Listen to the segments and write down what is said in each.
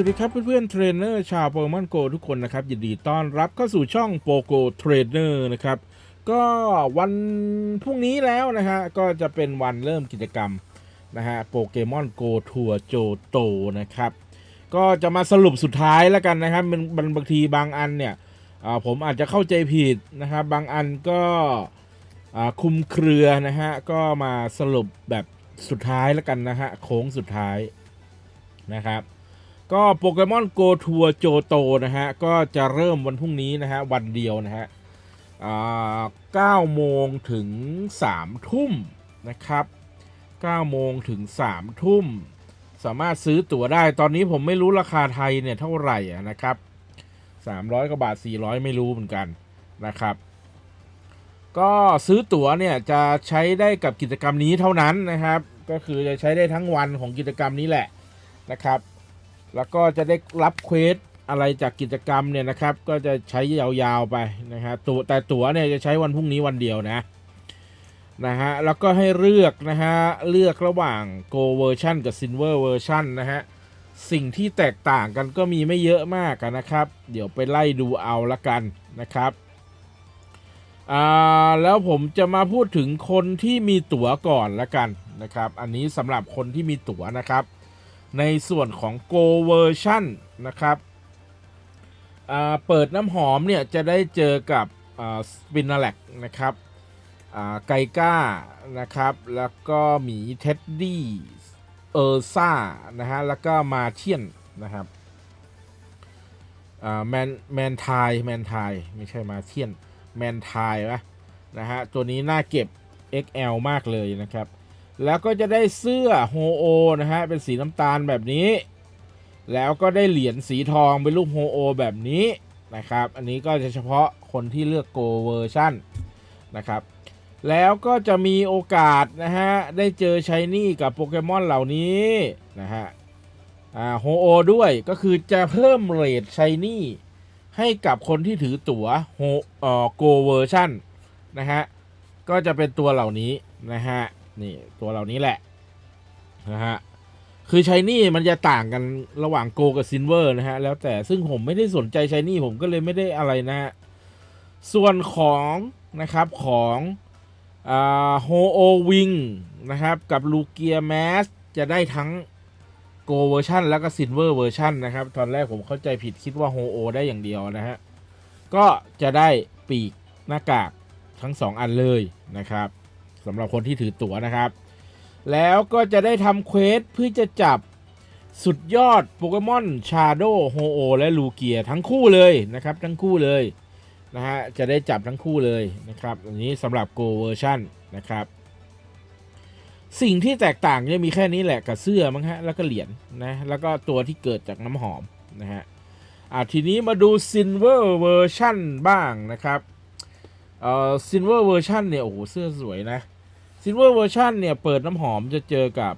สวัสดีครับเพื่อนๆเทรนเนอร์ชาวโปเกมอนโกทุกคนนะครับยินดีต้อนรับเข้าสู่ช่องโปโกเทรนเนอร์นะครับก็วันพรุ่งนี้แล้วนะฮะก็จะเป็นวันเริ่มกิจกรรมนะฮะโปเกมอนโกทัวร์โจโตนะครับก็จะมาสรุปสุดท้ายแล้วกันนะครับมันบางทีบางอันเนี่ยผมอาจจะเข้าใจผิดนะครับบางอันก็คุมเครือนะฮะก็มาสรุปแบบสุดท้ายแล้วกันนะฮะโค้งสุดท้ายนะครับ ก็โปเกมอนโกทัวโจโตนะฮะ ก็จะเริ่มวันพรุ่งนี้นะฮะ วันเดียวนะฮะอ่า9โมงถึง3ทุ่มนะครับ9โมงถึง3ทุ่ม สามารถซื้อตั๋วได้ ตอนนี้ผมไม่รู้ราคาไทยเนี่ยเท่าไหร่นะครับ300กว่าบาท400ไม่รู้เหมือนกันนะครับ ก็ซื้อตั๋วเนี่ยจะใช้ได้กับกิจกรรมนี้เท่านั้นนะครับ ก็คือจะใช้ได้ทั้งวันของกิจกรรมนี้แหละนะครับ แล้วก็จะได้รับเควสอะไรจากกิจกรรมเนี่ยนะครับ ก็จะใช้ยาวๆไปนะฮะตัวแต่ตั๋วเนี่ยจะใช้วันพรุ่งนี้วันเดียวนะนะฮะแล้วก็ให้เลือกนะฮะเลือกระหว่าง Go Version กับ Silver Version นะฮะสิ่งที่แตกต่างกันก็มีไม่เยอะมากอะนะครับ เดี๋ยวไปไล่ดูเอาละกันนะครับอ่าแล้วผมจะมาพูดถึงคนที่มีตั๋วก่อนละกันนะครับ อันนี้สำหรับคนที่มีตั๋วนะครับ ในส่วนของ Go Version นะครับเปิดน้ำหอมเนี่ยจะได้เจอกับสปินาแลกนะครับไกก้านะครับ แล้วก็หมีเท็ดดี้เออร์ซ่านะฮะ แล้วก็มาเทียนนะครับแมนแมนทายแมนทายไม่ใช่มาเทียนแมนทายวะนะฮะ ตัวนี้น่าเก็บ XL มากเลยนะครับ แล้วก็จะได้เสื้อโฮโอนะฮะเป็นสีน้ำตาลแบบนี้ แล้วก็ได้เหรียญสีทองเป็นรูปโฮโอแบบนี้นะครับ อันนี้ก็จะเฉพาะคนที่เลือกโกเวอร์ชันนะครับ แล้วก็จะมีโอกาสนะฮะได้เจอชายนี่กับโปเกมอนเหล่านี้นะฮะอ่าโฮโอด้วยก็คือจะเพิ่มเรทชายนี่ให้กับคนที่ถือตั๋วโฮเอ่อโกเวอร์ชันนะฮะก็จะเป็นตัวเหล่านี้นะฮะ นี่ตัวเหล่านี้แหละนะฮะคือชายนี่มันจะต่างกันระหว่างโกกับซินเวอร์นะฮะ แล้วแต่ซึ่งผมไม่ได้สนใจชายนี่ผมก็เลยไม่ได้อะไรนะฮะ ส่วนของนะครับของโฮโอวิงนะครับ กับลูเกียแมสจะได้ทั้งโกเวอร์ชันแล้วก็ซินเวอร์เวอร์ชันนะครับ ตอนแรกผมเข้าใจผิดคิดว่าโฮโอได้อย่างเดียวนะฮะ ก็จะได้ปีกหน้ากากทั้งสองอันเลยนะครับ สำหรับคนที่ถือตั๋วนะครับ แล้วก็จะได้ทำเควสเพื่อจะจับสุดยอดโปเกมอนชาโดโฮโอและลูเกียทั้งคู่เลยนะครับ ทั้งคู่เลยนะฮะจะได้จับทั้งคู่เลยนะครับ อันนี้สำหรับ Go Version นนะครับ สิ่งที่แตกต่างจะมีแค่นี้แหละกับเสื้อมั้งฮะแล้วก็เหรียญนะแล้วก็ตัวที่เกิดจากน้ำหอมนะฮะอะทีนี้มาดู Silver Version บ้างนะครับเอ่อ Silver Version เนี่ยโอ้โหเสื้อสวยนะ Silver Version เนี่ย เปิดน้ำหอมจะเจอกับ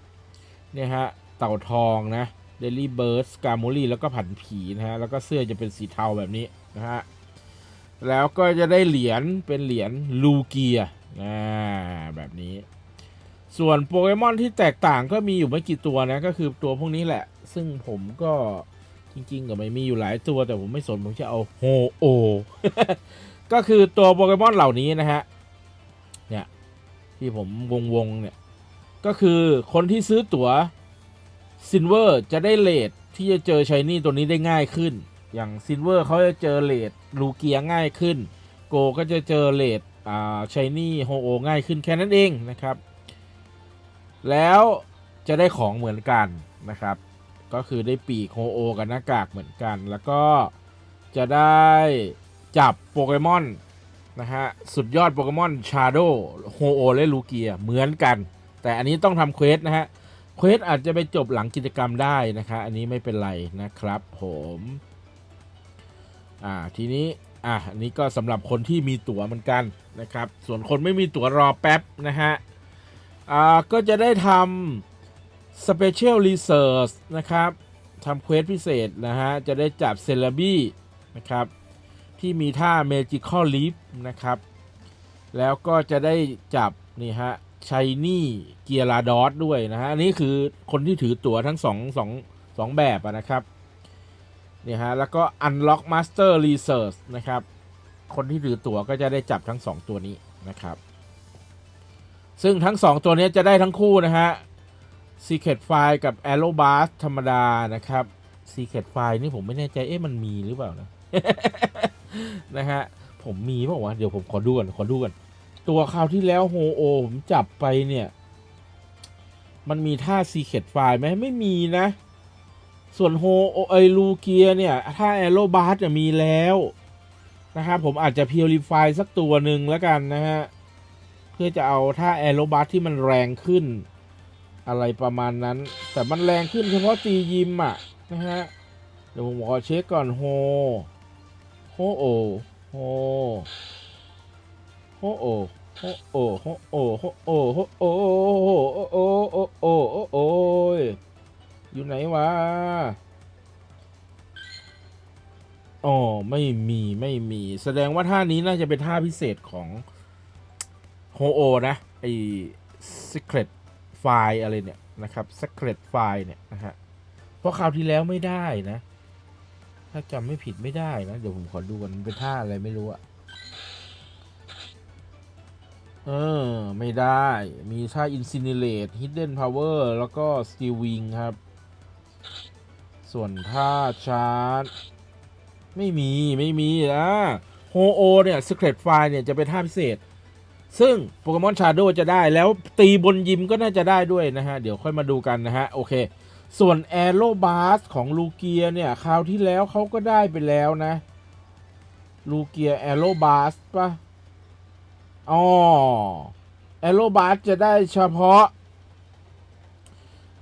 เนี่ยฮะ เต่าทองนะ Daily Bird กา m ม l ีแล้วก็ผันผีนะฮะ แล้วก็เสื้อจะเป็นสีเทาแบบนี้นะฮะ แล้วก็จะได้เหรียญเป็นเหรียญลูเกียนะแบบนี้ ส่วนโปเกมอนที่แตกต่างก็มีอยู่ไม่กี่ตัวนะ ก็คือตัวพวกนี้แหละ ซึ่งผมก็จริงๆก็ไม่มีอยู่หลายตัวแต่ผมไม่สน ผมจะเอาโฮโอ ก็คือตัวโปเกมอนเหล่านี้นะฮะ ที่ผมวงวงๆเนี่ย ก็คือคนที่ซื้อตั๋วซินเวอร์จะได้เลทที่จะเจอชายนี่ตัวนี้ได้ง่ายขึ้น อย่างซินเวอร์เขาจะเจอเลทลูเกียง่ายขึ้น โกก็จะเจอเลทอ่าชายนี่โฮโอง่ายขึ้นแค่นั้นเองนะครับ แล้วจะได้ของเหมือนกันนะครับ ก็คือได้ปีกโฮโอกับหน้ากากเหมือนกัน แล้วก็จะได้จับโปเกมอน นะฮะ สุดยอดโปเกมอนชาโดโฮโอและลูเกียเหมือนกัน แต่อันนี้ต้องทำเควสนะฮะ เควสอาจจะไปจบหลังกิจกรรมได้นะคะ อันนี้ไม่เป็นไรนะครับผมอ่าทีนี้อะอันนี้ก็สำหรับคนที่มีตั๋วเหมือนกันนะครับ ส่วนคนไม่มีตั๋วรอแป๊บนะฮะอ่าก็จะได้ทำ Special Research นะครับทำเควสพิเศษนะฮะ จะได้จับเซเลบี้นะครับ ที่มีท่า Magical Leap นะครับ แล้วก็จะได้จับ นี่ฮะชัยนี่เกียราดอสด้วยนะฮะ อันนี้คือคนที่ถือตั๋วทั้งสองสองสองแบบนะครับนี่ฮะ แล้วก็ Unlock Master Research นะครับ คนที่ถือตั๋วก็จะได้จับทั้ง 2 ตัวนี้นะครับ ซึ่งทั้ง 2 ตัวนี้จะได้ทั้งคู่นะฮะ Secret File กับ Arrow Bar ธรรมดานะครับ Secret File นี่ผมไม่แน่ใจ เอ๊ะมันมีหรือเปล่านะ นะฮะ ผมมีเปล่าวะเดี๋ยวผมขอดูก่อนขอดูก่อน ตัวคราวที่แล้วโฮโอ ผมจับไปเนี่ย มันมีท่า Secret File ไหมไม่มีนะ ส่วนโฮโอไอลูเกียเนี่ยถ้าแอโรบาร์จะมีแล้วนะครับผมอาจจะ Purify สักตัวหนึ่งแล้วกันนะฮะ เพื่อจะเอาท่าแอโรบาร์ที่มันแรงขึ้น อะไรประมาณนั้น แต่มันแรงขึ้นเฉพาะตียิมอะ นะฮะ เดี๋ยวผมขอเช็คก่อนโฮ โฮโอโฮโฮโอ้โฮโอ้โฮโอ้โฮโอ้โฮโอ้โฮโอ้โอโอ้โอโอ้โอยอยู่ไหนวะอ๋อไม่มีไม่มีแสดงว่าท่านี้น่าจะเป็นท่าพิเศษของโฮโอนะไอ Secret File อะไรเนี่ยนะครับ Secret File เนี่ยนะฮะเพราะคราวที่แล้วไม่ได้นะ ถ้าจำไม่ผิดไม่ได้นะ เดี๋ยวผมขอดูกันเป็นท่าอะไรไม่รู้อะเออ ไม่ได้ มีท่า Incinerate Hidden Power แล้วก็ Steel Wing ครับ ส่วนท่าชาร์จ ไม่มีไม่มีนะโฮโอเนี่ย Secret File เนี่ย จะเป็นท่าพิเศษ ซึ่งโปเกมอนชาโดจะได้แล้วตีบนยิมก็น่าจะได้ด้วยนะฮะ เดี๋ยวค่อยมาดูกันนะฮะ โอเค ส่วนแอโรบาสของลูเกียเนี่ยคราวที่แล้วเขาก็ได้ไปแล้วนะ ลูเกียแอโรบาสปะอ๋อแอโรบาสจะได้เฉพาะ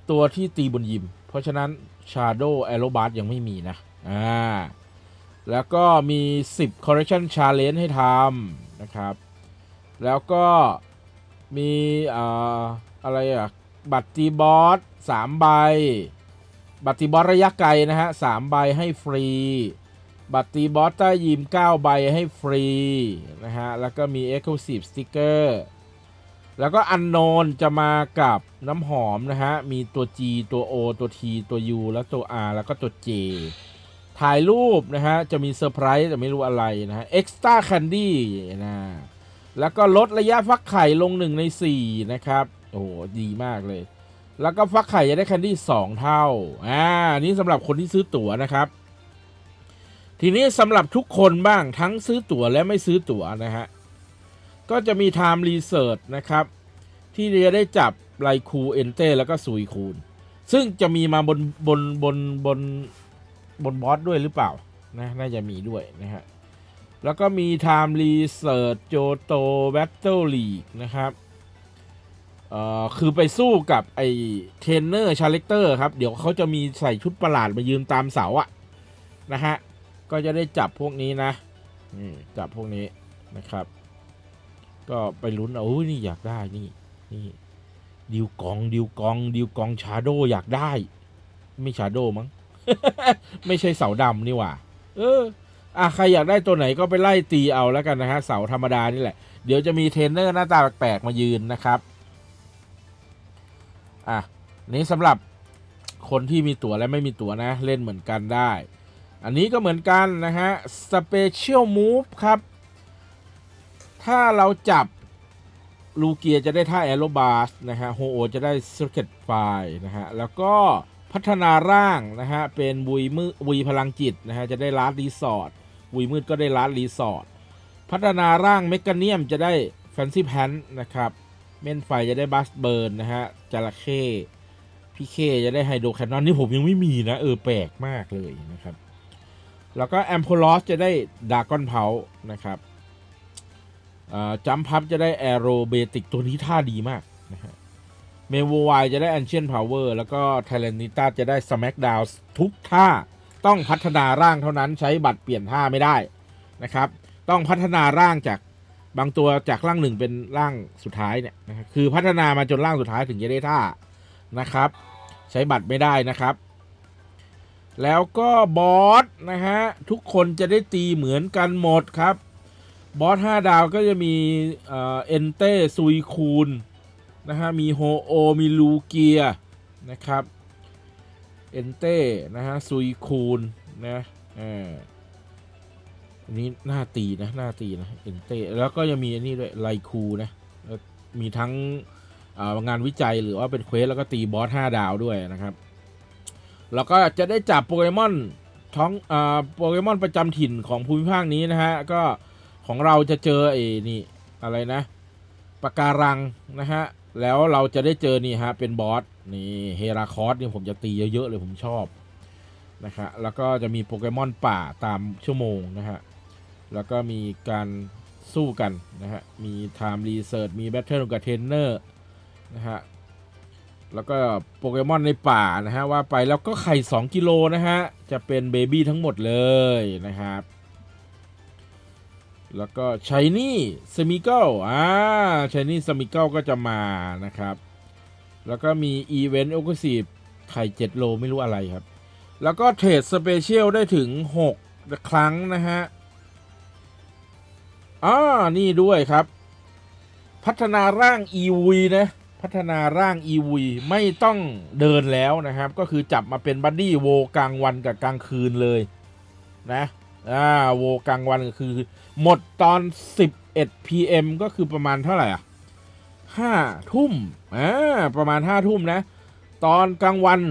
ตัวที่ตีบนยิม เพราะฉะนั้นชาโดแอโรบาสยังไม่มีนะ อ่า แล้วก็มี 10 correction challenge ให้ทำนะครับ แล้วก็มี อ่า อะไรอะบัตรตีบอส สามใบ บัตรตีบอสระยะไกลนะฮะสามใบให้ฟรี บัตรตีบอสใต้ยิมเก้าใบให้ฟรีนะฮะ แล้วก็มี Exclusive Sticker แล้วก็อันโนนจะมากับน้ำหอมนะฮะ มีตัว G ตัว O ตัว T ตัว U แล้วตัว R แล้วก็ตัว J ถ่ายรูปนะฮะ จะมีเซอร์ไพรส์แต่ไม่รู้อะไรนะฮะ Extra Candy นะแล้วก็ลดระยะฟักไข่ลงหนึ่งในสี่นะครับ โอ้โห ดีมากเลย แล้วก็ฟักไข่จะได้แคนดี้สองเท่า อ่า นี่สำหรับคนที่ซื้อตั๋วนะครับ ทีนี้สำหรับทุกคนบ้างทั้งซื้อตั๋วและไม่ซื้อตั๋วนะฮะ ก็จะมี Time Research นะครับ ที่จะได้จับไลคูเอนเต้แล้วก็ซุยคูน ซึ่งจะมีมาบนบนบนบนบนบอสด้วยหรือเปล่า นะ น่าจะมีด้วยนะฮะ แล้วก็มี Time Research Johto Battle League นะครับ เอ่อคือไปสู้กับไอเทรนเนอร์ชาเลคเตอร์ครับ เดี๋ยวเขาจะมีใส่ชุดประหลาดมายืนตามเสาอะนะฮะ ก็จะได้จับพวกนี้นะนี่จับพวกนี้นะครับ ก็ไปลุ้นเอาอุ้ยนี่อยากได้นี่นี่ดิวกองดิวกองดิวกองชาโดอยากได้ ไม่ชาโดมั้ง ไม่ใช่เสาดำนี่หว่า เอออะใครอยากได้ตัวไหนก็ไปไล่ตีเอาแล้วกันนะฮะเสาธรรมดานี่แหละ เดี๋ยวจะมีเทรนเนอร์หน้าตาแปลกๆมายืนนะครับ อะนี้สำหรับคนที่มีตั๋วและไม่มีตั๋วนะเล่นเหมือนกันได้ อันนี้ก็เหมือนกันนะฮะ Special Move ครับ ถ้าเราจับลูเกียจะได้ท่าแอโรบาสนะฮะโฮโอจะได้ Circuit f i นะฮะแล้วก็พัฒนาร่างนะฮะเป็นบุยมือบุยพลังจิตนะฮะจะได้ลาดรีสอร์ทบุยมืดก็ได้ลาดรีสอร์ทพัฒนาร่างเมกาเนียมจะได้แฟนซีแพนนะครับ เม่นไฟจะได้บัสเบิร์นนะฮะจระเข้พี่เคจะได้ไฮโดรแคนนอนนี่ผมยังไม่มีนะ เออแปลกมากเลยนะครับ แล้วก็แอมโพลอสจะได้ดากอนเพานะครับจัมพับจะได้แอโรเบติกตัวนี้ท่าดีมากนะฮะเมโวไวจะได้ a n นเชียนพาวเวอร์แล้วก็ไทเลนิต้าจะได้สแม k ดาวทุกท่าต้องพัฒนาร่างเท่านั้นใช้บัตรเปลี่ยนท่าไม่ได้นะครับ ต้องพัฒนาร่างจาก บางตัวจากร่างหนึ่งเป็นร่างสุดท้ายเนี่ยนะครับคือพัฒนามาจนร่างสุดท้ายถึงจะได้ท่านะครับ ใช้บัตรไม่ได้นะครับ แล้วก็บอสนะฮะทุกคนจะได้ตีเหมือนกันหมดครับบอส5ดาวก็จะมีเอ็นเต้ซุยคูนนะฮะมีโฮโอมีลูเกียนะครับเอ็นเต้นะฮะซุยคูนนะเออ อันนี้หน้าตีนะหน้าตีนะเอ็นเต้แล้วก็ยังมีอันนี้ด้วยไลคูนะมีทั้งงานวิจัยหรือว่าเป็นเควสแล้วก็ตีบอสห้าดาวด้วยนะครับ แล้วก็จะได้จับโปเกมอนท้องอโปเกมอนประจำถิ่นของภูมิภาคนี้นะฮะ ก็ของเราจะเจอไอ้นี่อะไรนะปะการังนะฮะ แล้วเราจะได้เจอนี่ฮะเป็นบอสนี่เฮราคอสเนี่ยผมจะตีเยอะๆเลยผมชอบนะครับแล้วก็จะมีโปเกมอนป่าตามชั่วโมงนะฮะ แล้วก็มีการสู้กันนะฮะ มี Time Research มี Battle กับเทรนเนอร์นะฮะ แล้วก็โปเกมอนในป่านะฮะ ว่าไปแล้วก็ไข่ 2 กิโลนะฮะ จะเป็นเบบี้ทั้งหมดเลยนะครับแล้วก็ชายนี่สมิเกิลอ่าชายนี่สมิเกิลก็จะมานะครับ แล้วก็มีอีเวนต์โอ u s ซีไข่7โลไม่รู้อะไรครับ แล้วก็เทรดสเปเชียลได้ถึง 6 ครั้งนะฮะ อ่านี่ด้วยครับ พัฒนาร่าง EV นะ พัฒนาร่าง EV ไม่ต้องเดินแล้วนะครับ ก็คือจับมาเป็นบัดดี้โวกลางวันกับกลางคืนเลยนะอ่าโวกลางวันก็คือ หมดตอน 11 PM ก็คือประมาณเท่าไหร่อะห้าทุ่มอ่าประมาณห้าทุ่มนะ ตอนกลางวัน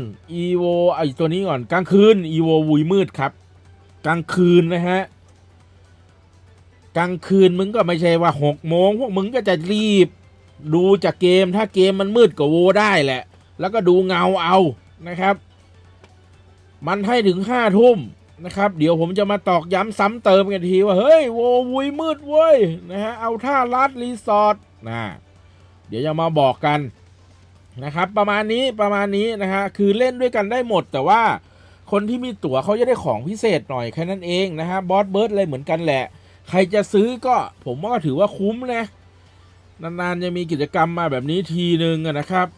EVO ไอตัวนี้ก่อนกลางคืน EVO วุยมืดครับ กลางคืนนะฮะ กลางคืนมึงก็ไม่ใช่ว่าหกโมงพวกมึงก็จะรีบ ดูจากเกมถ้าเกมมันมืดก็โวได้แหละ แล้วก็ดูเงาเอานะครับ มันให้ถึงห้าทุ่มนะครับ เดี๋ยวผมจะมาตอกย้ำซ้ำเติมกันทีว่า เฮ้ยโววุยมืดเว้ยนะฮะเอาท่าลัดรีสอร์ทนะเดี๋ยวจะมาบอกกันนะครับ ประมาณนี้ประมาณนี้นะฮะคือเล่นด้วยกันได้หมด แต่ว่าคนที่มีตั๋วเขาจะได้ของพิเศษหน่อยแค่นั้นเองนะฮะบอสเบิร์ดอะไรเหมือนกันแหละ ใครจะซื้อก็ผมว่าถือว่าคุ้มนะนานๆจะมีกิจกรรมมาแบบนี้ทีนึงนะครับ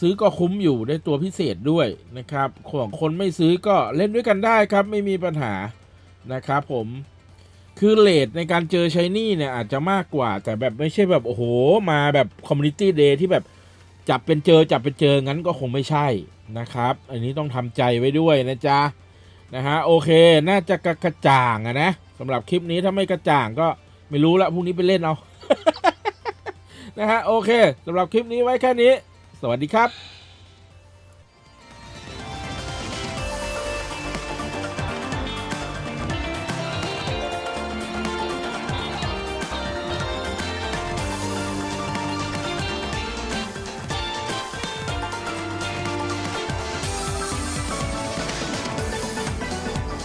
ซื้อก็คุ้มอยู่ได้ตัวพิเศษด้วยนะครับของคนไม่ซื้อก็เล่นด้วยกันได้ครับ ไม่มีปัญหานะครับผมคือเลทในการเจอชายนี่เนี่ยอาจจะมากกว่า แต่แบบไม่ใช่แบบโอ้โหมาแบบคอมมูนิตี้เดย์ที่แบบจับเป็นเจอจับเป็นเจองั้นก็คงไม่ใช่นะครับ อันนี้ต้องทำใจไว้ด้วยนะจ๊ะนะฮะโอเค น่าจะกระกระจ่างอะนะ สำหรับคลิปนี้ถ้าไม่กระจ่างก็ไม่รู้ละพรุ่งนี้ไปเล่นเอา นะฮะโอเคสำหรับคลิปนี้ไว้แค่นี้ สวัสดีครับ